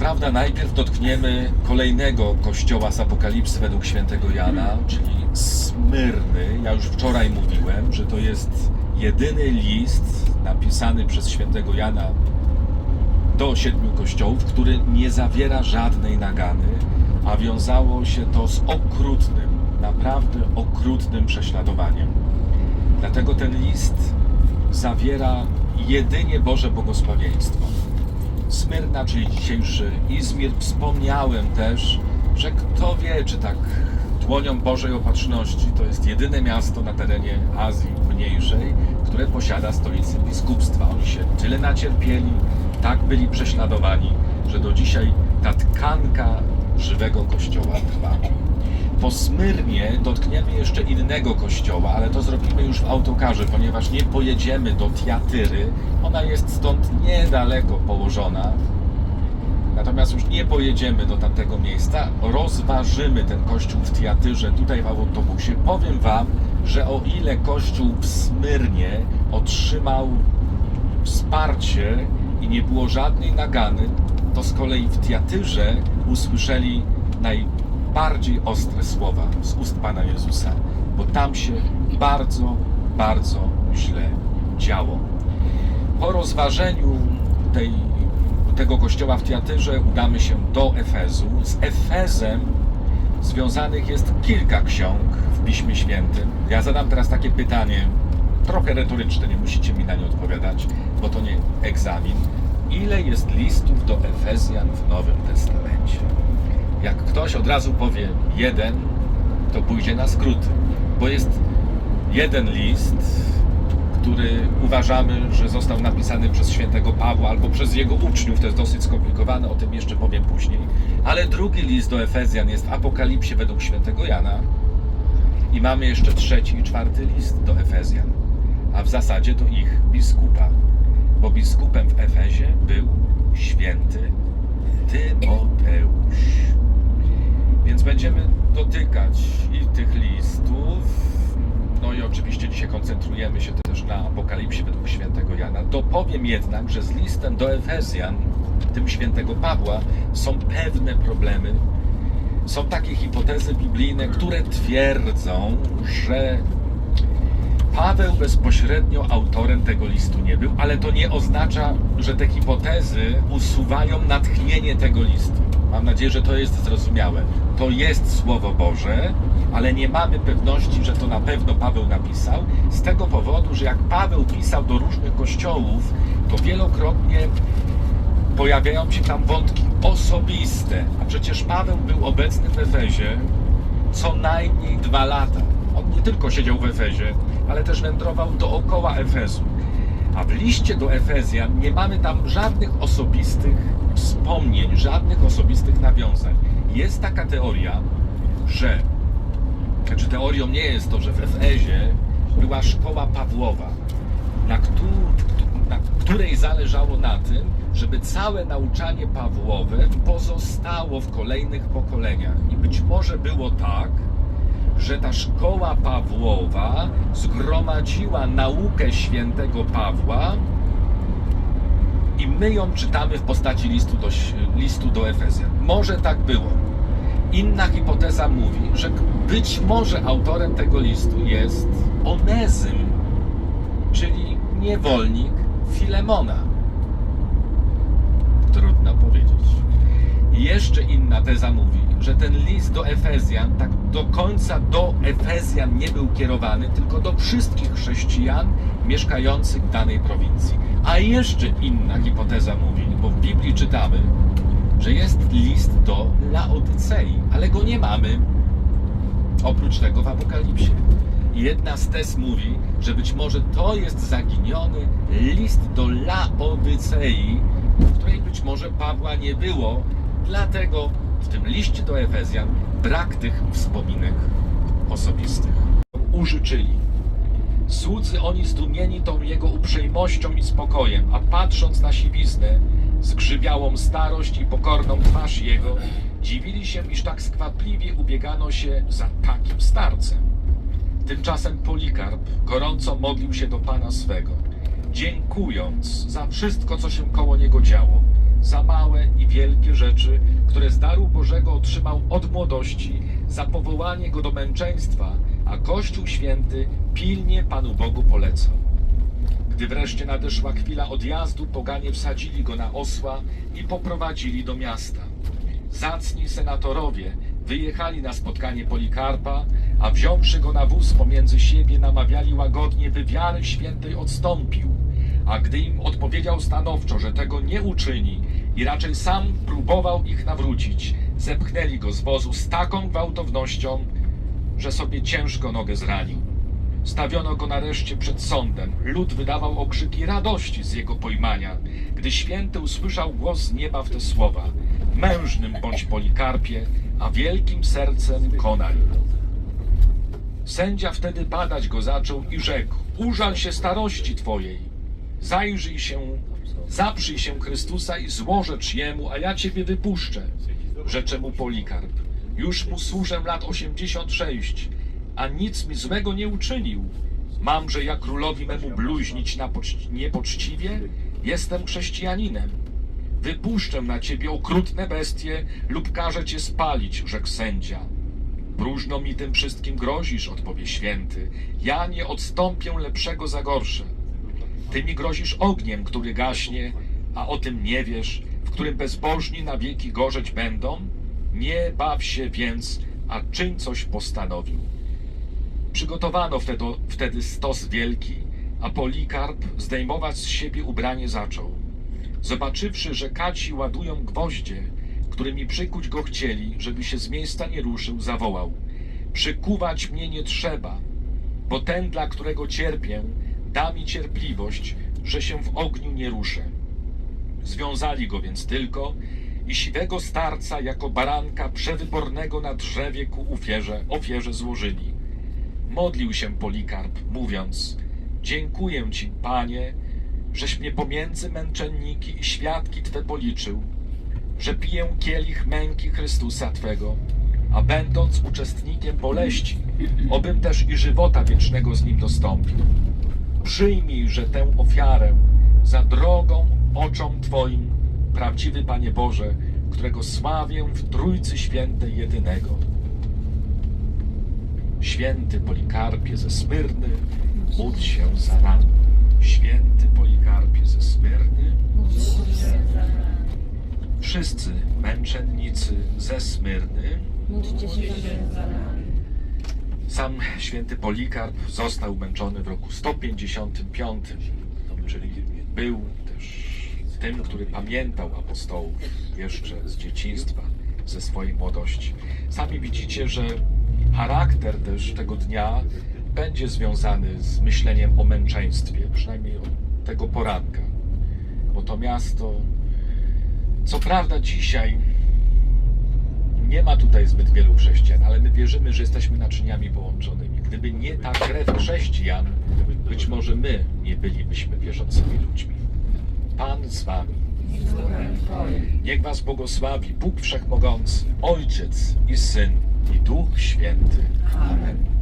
prawda, najpierw dotkniemy kolejnego kościoła z Apokalipsy według świętego Jana, czyli Smyrny. Ja już wczoraj mówiłem, że to jest jedyny list napisany przez świętego Jana do siedmiu kościołów, który nie zawiera żadnej nagany, a wiązało się to z okrutnym, naprawdę okrutnym prześladowaniem. Dlatego ten list zawiera jedynie Boże błogosławieństwo. Smyrna, czyli dzisiejszy Izmir, wspomniałem też, że kto wie, czy tak dłonią Bożej Opatrzności to jest jedyne miasto na terenie Azji Mniejszej, które posiada stolicę biskupstwa. Oni się tyle nacierpieli, tak byli prześladowani, że do dzisiaj ta tkanka żywego kościoła trwa. Po Smyrnie dotkniemy jeszcze innego kościoła, ale to zrobimy już w autokarze, ponieważ nie pojedziemy do Tiatyry. Ona jest stąd niedaleko położona. Natomiast już nie pojedziemy do tamtego miejsca. Rozważymy ten kościół w Tiatyrze tutaj w autobusie. Powiem Wam, że o ile kościół w Smyrnie otrzymał wsparcie i nie było żadnej nagany, to z kolei w Tiatyrze usłyszeli najbardziej ostre słowa z ust Pana Jezusa, bo tam się bardzo, bardzo źle działo. Po rozważeniu tej, tego kościoła w Tiatyrze udamy się do Efezu. Z Efezem związanych jest kilka ksiąg w Piśmie Świętym. Ja zadam teraz takie pytanie, trochę retoryczne, nie musicie mi na nie odpowiadać, bo to nie egzamin. Ile jest listów do Efezjan w Nowym Testamencie? Jak ktoś od razu powie jeden, to pójdzie na skróty, bo jest jeden list, który uważamy, że został napisany przez świętego Pawła albo przez jego uczniów. To jest dosyć skomplikowane, o tym jeszcze powiem później. Ale drugi list do Efezjan jest w Apokalipsie według świętego Jana. I mamy jeszcze trzeci i czwarty list do Efezjan, a w zasadzie do ich biskupa, bo biskupem w Efezie był święty Tymoteusz. Więc będziemy dotykać i tych listów, no i oczywiście dzisiaj koncentrujemy się też na Apokalipsie według świętego Jana. Dopowiem jednak, że z listem do Efezjan, tym świętego Pawła, są pewne problemy. Są takie hipotezy biblijne, które twierdzą, że Paweł bezpośrednio autorem tego listu nie był, ale to nie oznacza, że te hipotezy usuwają natchnienie tego listu. Mam nadzieję, że to jest zrozumiałe. To jest Słowo Boże, ale nie mamy pewności, że to na pewno Paweł napisał, z tego powodu, że jak Paweł pisał do różnych kościołów, to wielokrotnie pojawiają się tam wątki osobiste. A przecież Paweł był obecny w Efezie co najmniej dwa lata. On nie tylko siedział w Efezie, ale też wędrował dookoła Efezu. A w liście do Efezjan nie mamy tam żadnych osobistych wspomnień, żadnych osobistych nawiązań. Jest taka teoria, że, znaczy teorią nie jest to, że w Efezie była szkoła Pawłowa, na, któ- na której zależało na tym, żeby całe nauczanie Pawłowe pozostało w kolejnych pokoleniach. I być może było tak, że ta szkoła Pawłowa zgromadziła naukę świętego Pawła i my ją czytamy w postaci listu do, listu do Efezjan. Może tak było. Inna hipoteza mówi, że być może autorem tego listu jest Onezym, czyli niewolnik Filemona. Trudno powiedzieć. Jeszcze inna teza mówi, że ten list do Efezjan tak do końca do Efezjan nie był kierowany, tylko do wszystkich chrześcijan mieszkających w danej prowincji. A jeszcze inna hipoteza mówi, bo w Biblii czytamy, że jest list do Laodycei, ale go nie mamy oprócz tego w Apokalipsie. Jedna z tez mówi, że być może to jest zaginiony list do Laodycei, w której być może Pawła nie było, dlatego w tym liście do Efezjan brak tych wspominek osobistych. Użyczyli. Słudzy oni zdumieni tą jego uprzejmością i spokojem, a patrząc na siwiznę, zgrzybiałą starość i pokorną twarz jego, dziwili się, iż tak skwapliwie ubiegano się za takim starcem. Tymczasem Polikarp gorąco modlił się do Pana swego, dziękując za wszystko, co się koło niego działo. Za małe i wielkie rzeczy, które z daru Bożego otrzymał od młodości, za powołanie go do męczeństwa, a Kościół Święty pilnie Panu Bogu polecał. Gdy wreszcie nadeszła chwila odjazdu, poganie wsadzili go na osła i poprowadzili do miasta. Zacni senatorowie wyjechali na spotkanie Polikarpa, a wziąwszy go na wóz pomiędzy siebie, namawiali łagodnie, by wiary świętej odstąpił. A gdy im odpowiedział stanowczo, że tego nie uczyni i raczej sam próbował ich nawrócić, zepchnęli go z wozu z taką gwałtownością, że sobie ciężko nogę zranił. Stawiono go nareszcie przed sądem. Lud wydawał okrzyki radości z jego pojmania, gdy święty usłyszał głos z nieba w te słowa: Mężnym bądź Polikarpie, a wielkim sercem konaj. Sędzia wtedy badać go zaczął i rzekł: Użal się starości twojej, zajrzyj się, zaprzyj się Chrystusa i złożecz jemu, a ja ciebie wypuszczę. Rzecze mu Polikarp: Już mu służę lat osiemdziesiąt sześć, a nic mi złego nie uczynił. Mamże ja królowi memu bluźnić na poczci- niepoczciwie? Jestem chrześcijaninem. Wypuszczę na ciebie okrutne bestie lub każę cię spalić, rzekł sędzia. Próżno mi tym wszystkim grozisz, odpowie święty. Ja nie odstąpię lepszego za gorsze. Ty mi grozisz ogniem, który gaśnie, a o tym nie wiesz, w którym bezbożni na wieki gorzeć będą? Nie baw się więc, a czyń coś postanowił. Przygotowano wtedy, wtedy stos wielki, a Polikarp zdejmować z siebie ubranie zaczął. Zobaczywszy, że kaci ładują gwoździe, którymi przykuć go chcieli, żeby się z miejsca nie ruszył, zawołał: Przykuwać mnie nie trzeba, bo ten, dla którego cierpię, da mi cierpliwość, że się w ogniu nie ruszę. Związali go więc tylko i siwego starca jako baranka przewybornego na drzewie ku ofierze, ofierze złożyli. Modlił się Polikarp, mówiąc: Dziękuję ci, panie, żeś mnie pomiędzy męczenniki i świadki twe policzył, że piję kielich męki Chrystusa twego, a będąc uczestnikiem boleści, obym też i żywota wiecznego z nim dostąpił. Przyjmij, że tę ofiarę za drogą oczom Twoim, prawdziwy Panie Boże, którego sławię w Trójcy Świętej jedynego. Święty Polikarpie ze Smyrny, módl się za nami. Święty Polikarpie ze Smyrny, wszyscy męczennicy ze Smyrny, Módlcie się za nami. Sam święty Polikarp został męczony w roku 155, czyli był też tym, który pamiętał apostołów jeszcze z dzieciństwa, ze swojej młodości. Sami widzicie, że charakter też tego dnia będzie związany z myśleniem o męczeństwie, przynajmniej od tego poranka. Bo to miasto, co prawda dzisiaj nie ma tutaj zbyt wielu chrześcijan, ale my wierzymy, że jesteśmy naczyniami połączonymi. Gdyby nie ta krew chrześcijan, być może my nie bylibyśmy wierzącymi ludźmi. Pan z wami. Niech was błogosławi Bóg Wszechmogący, Ojciec i Syn i Duch Święty. Amen.